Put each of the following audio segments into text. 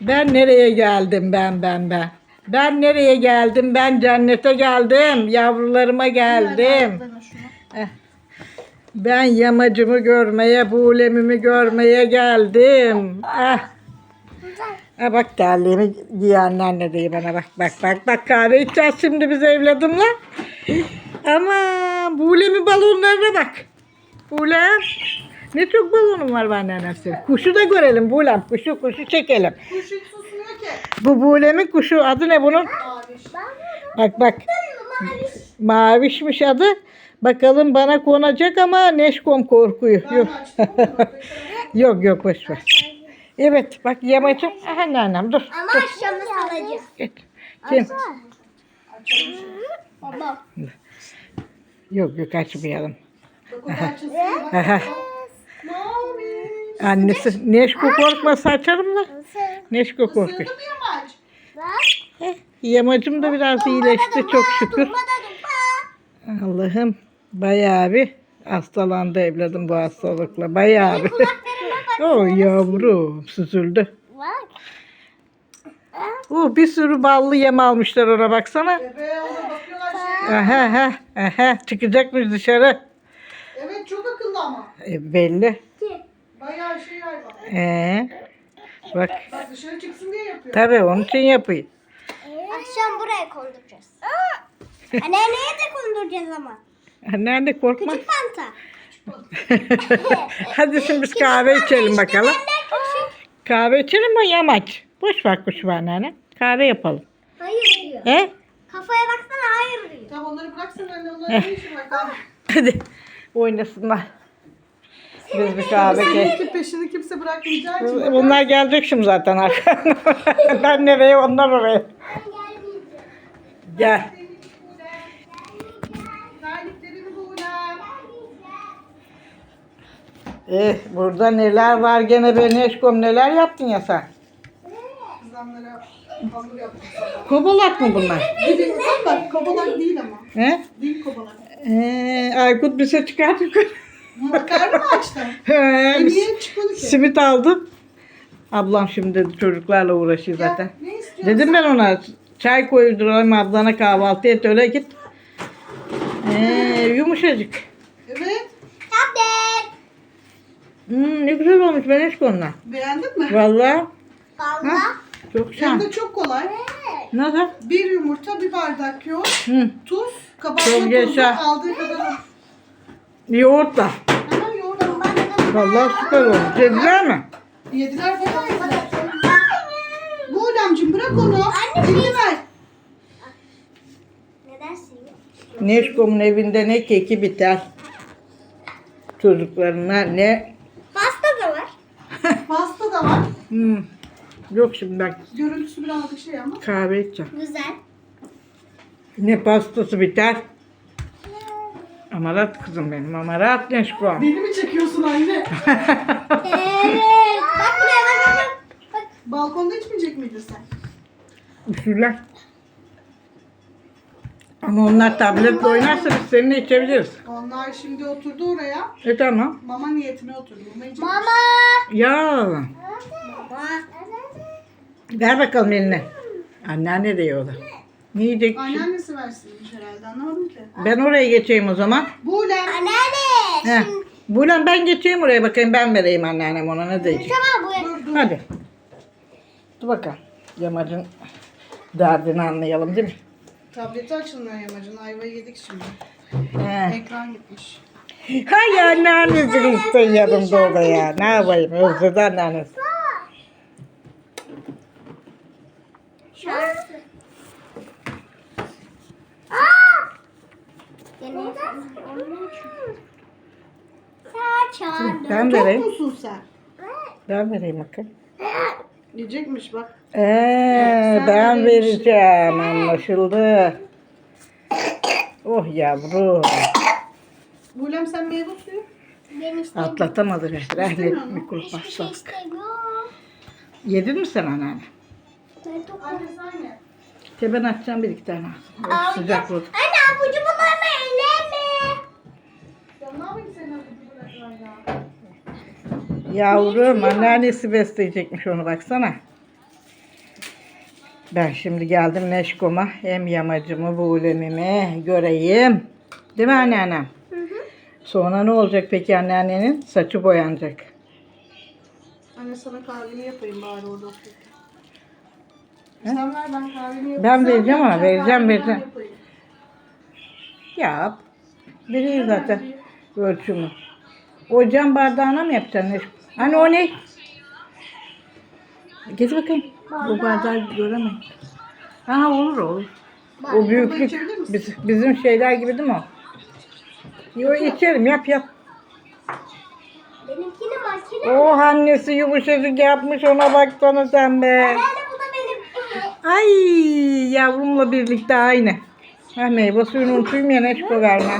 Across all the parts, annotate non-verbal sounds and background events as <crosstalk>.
Ben nereye geldim ben ben ben. Ben nereye geldim? Ben cennete geldim. Yavrularıma geldim. Eh. Ben yamacımı görmeye, buğulemimi görmeye geldim. Ah. Ha bak terliğimi giyenler ne diyor bana bak bak bak bak kahve içeceğiz şimdi biz evladımla. Ama buğulemi balonlarına bak. Buğlem. Ne çok balonum var benden anneannem Kuşu da görelim buğlem. Kuşu kuşu çekelim. Kuş hiç susmuyor ki. Bu buğlemin kuşu adı ne bunun? Maviş. Bak bak. Mavişmiş adı. Bakalım bana konacak ama Neşkom korkuyor. Ben Yok. <laughs> yok yok boş ver. Evet bak yamacım. Aha annem dur. Ama akşamı salacağız. Geç. Kim? Baba. Yok yok açmayalım. Bak. Aha. Annesi Neşko korkmasa açarım da. Neşko korkuyor. Isırdı Yamacım da biraz iyileşti çok şükür. Allah'ım bayağı bir hastalandı evladım bu hastalıkla. Bayağı bir. oh yavrum süzüldü. Bak. Oh, bir sürü ballı yem almışlar ona baksana. Bebeğe ona bakıyorlar şey. Aha, aha, aha. Çıkacakmış dışarı. Evet çok akıllı ama. E, belli. Bayağı şey hayvan. Ee, bak Bak dışarı çıksın diye yapıyor. tabii onun için yapayım. Akşam buraya konduracağız. Anneanneye de konduracağız ama. Nerede korkma. Küçük fanta. <laughs> Hadi şimdi biz kahve içelim bakalım. Kahve içelim mi yamaç? Boş ver kuş var anne. Kahve yapalım. Hayır diyor. He? Kafaya baksana hayır diyor. Tamam onları bıraksın anne onlara ne işin var? <laughs> Hadi oynasınlar. Biz bir kahve. Belki peşini kimse bırakmayacağı için. Bunlar gelecek şimdi zaten arkadan. <laughs> ben nereye onlar oraya. Gel. Terliklerini. Eh, burada neler var gene be Neşkom neler yaptın ya sen? Hamur sana. Kobolak mı bunlar? Gibi bak kobalak değil ama. He? Değil kobalak. Ee, Aykut bize çıkart Karnı mı açtı? He, E niye çıkmadı ki? simit aldım. Ablam şimdi çocuklarla uğraşıyor Ya, zaten. Ne istiyorsun? Dedim ben ona çay koyduralım ablana kahvaltı et öyle git. Ee, yumuşacık. Evet. Tablet. Hmm, ne güzel olmuş ben hiç onunla. Beğendin mi? Vallahi Valla. çok Hem şan. de çok kolay. Nasıl? Bir yumurta, bir bardak yoğurt, Hı. tuz, Çok kabartma tuzu yaşa. aldığı kadar. Yoğurtla. Hemen yoğurt al. Vallahi süper olmuş. Yediler mi? Yediler bakalım. Bu Buğulemciğim bırak onu. Elini ver. Neden seviyor? Neşkom'un evinde ne keki biter. Çocuklarına ne? Pasta da var. <laughs> Pasta da var. Hmm. Yok şimdi ben Görüntüsü birazcık şey ama. kahve içeceğim. Güzel. Ne pastası biter. Amarat kızım benim. Amarat Neşkom. Beni mi çekiyorsun anne? <laughs> Evet. Bak buraya bak bak bak. Bak. Balkonda içmeyecek miydin sen? Üstüler. Ama onlar tabletle oynarsa biz seninle içebiliriz. Onlar şimdi oturdu oraya. E tamam. Mama niyetine oturdu. Mama için. Mama. Ya Mama. ver bakalım eline. Anneanne de yiyor o da. Ne yiyecek? Anneannesi versinmiş herhalde anlamadım ki. Ben oraya geçeyim o zaman. Buğulem. Anneanne. He. Bulan ben geçeyim oraya bakayım ben vereyim anneannem ona ne diyecek. Tamam bu. Dur dur. Hadi. Dur bakalım. Yamacın derdini anlayalım değil mi? Tableti açılmıyor yamacın. Ayvayı yedik şimdi. He. Ekran gitmiş. Hay anneannesini işte yanımda o da ya. Ne yapayım özledi anneannesi. Şarkı. Aa! Gene Saçan. Ben Tok vereyim. musun sen? Ben vereyim bakayım. Yiyecekmiş bak. Ee, ben vereceğim anlaşıldı. Oh yavrum. Buğulem sen meyve suyu. Ben istemiyorum. Atlatamadı be. Rahmet mikrop Hiçbir şey hastalık. istemiyorum. Yedin mi sen anneanne? Ben tokum. Anne sen ye. Te ben açacağım bir iki tane. Sıcak bu. Anne abucu bularımı elleme. Ya ne yapayım senin abucu bıraklar ya. Yavrum anneannesi besleyecekmiş onu baksana. Ben şimdi geldim Neşkom'a. Hem yamacımı, buğulemimi göreyim. Değil mi anneannem? Sonra ne olacak peki anneannenin? Saçı boyanacak. Anne sana kahveni yapayım bari orada. Sen ver ben kahveni yapayım. Ben vereceğim ama, vereceğim, vereceğim. Yap. Vereyim zaten ölçümü. O cam bardağına mı yapacaksın Neşko? Hani o ne? Getir bakayım. Bu bardağı göremem. Ha olur olur. O büyüklük biz- bizim şeyler gibi değil mi o? Yo içerim yap yap. Benimkini makine. O annesi yumuşacık yapmış ona baksana sen be. Bu da benim. Ay yavrumla birlikte aynı. Ha meyve suyunu unutayım ya Neşko verme.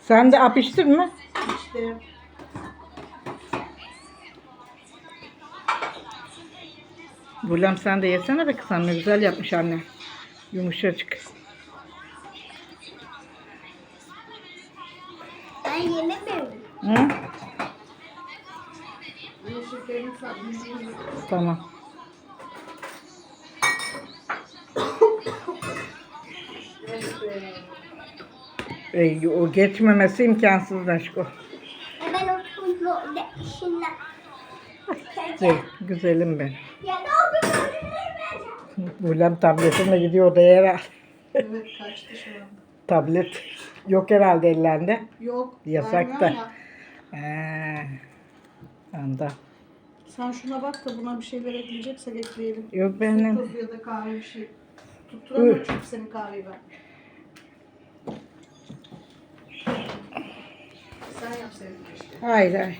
Sen de apıştın mı? İşte. Bulem sen de yesene be kızım ne güzel yapmış anne. Yumuşacık. Ben yememiyorum. Hı? Tamam. <coughs> Ey, o geçmemesi imkansız Neşko. E ben o tuzlu de işinden. Ey, güzelim ben. Ya ne oldu? Bulem tabletimle gidiyor odaya herhalde. Evet kaçtı şu an. Tablet yok herhalde ellerinde. Yok. Yasak da. ya. Ee, anda. Sen şuna bak da buna bir şeyler ekleyeceksek ekleyelim. Yok benim. tozu ya da kahve bir şey. Tutturamıyorum çünkü senin kahveyi ben. Sen yapsaydın keşke. Hayır hayır.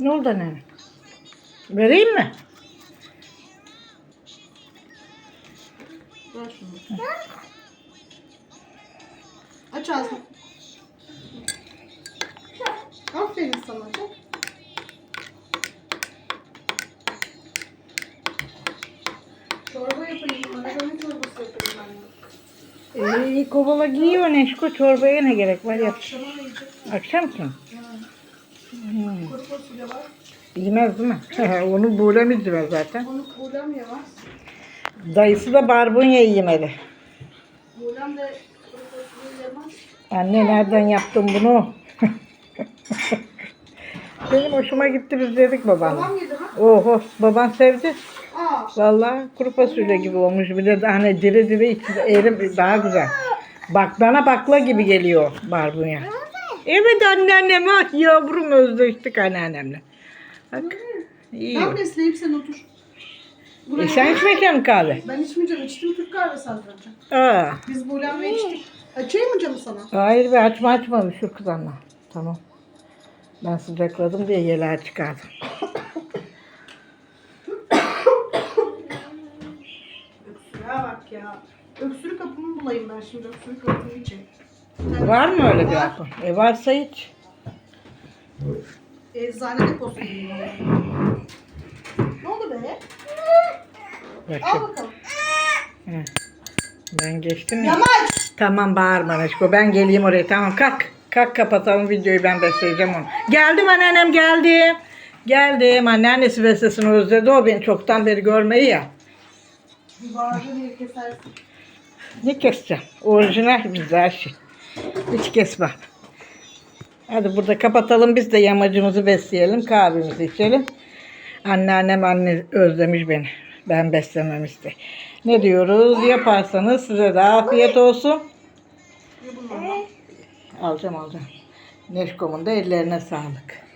Ne oldu anne? Vereyim mi? Ver şunu. Aç ağzını. Aferin sana. Çok. Çorba yapayım. Makarna çorbası yapayım ben. de. Ee, kovala giyiyor Neşko çorbaya ne gerek var yap. Akşama yiyecek? Akşam mı? Fasulye var. Bilmez değil mi? Onu buğulemez mi zaten. Onu buğlem yemez. Dayısı da barbunya yemeli. Buğlem de kuru fasulye yemez. Anne nereden yaptın bunu? <laughs> Benim hoşuma gitti biz dedik babanla. Babam yedi ha? Oho baban sevdi. Aa. Vallahi kuru fasulye gibi olmuş. Bir de hani diri diri içi erim daha güzel. Baklana bakla gibi geliyor barbunya. Evet anneannem ah yavrum özleştik anneannemle. Bak iyi. Ben besleyeyim sen otur. E sen içmeyeceksin mi kahve? Ben içmeyeceğim. İçtim Türk kahvesi az önce. Aa, Biz buğlemle içtik. Açayım mı camı sana? hayır be açma açma şu kız anla. Tamam. Ben sıcakladım diye yeler çıkardım. <coughs> Öksürüğe bak ya. Öksürük kapımı bulayım ben şimdi. Öksürük kapımı içeyim. Var mı öyle bir akıl? E varsa hiç. Eczane deposu gibi. Ne oldu be? Al Bakın. bakalım. Ben geçtim ya. Yamaç! Tamam bağırma Neşko. Ben geleyim oraya. Tamam kalk. Kalk kapatalım videoyu ben besleyeceğim onu. Geldim anneannem geldim. Geldim. Anneannesi beslesin özledi o beni çoktan beri görmeyi ya. Bağırdı diye kesersin. Ne keseceğim? Orijinal her şey. Hiç kesmem. Hadi burada kapatalım biz de yamacımızı besleyelim. Kahvemizi içelim. Anneannem anne özlemiş beni. Ben beslemem işte. Ne diyoruz? Yaparsanız size de afiyet olsun. Alacağım alacağım. Neşkom'un da ellerine sağlık.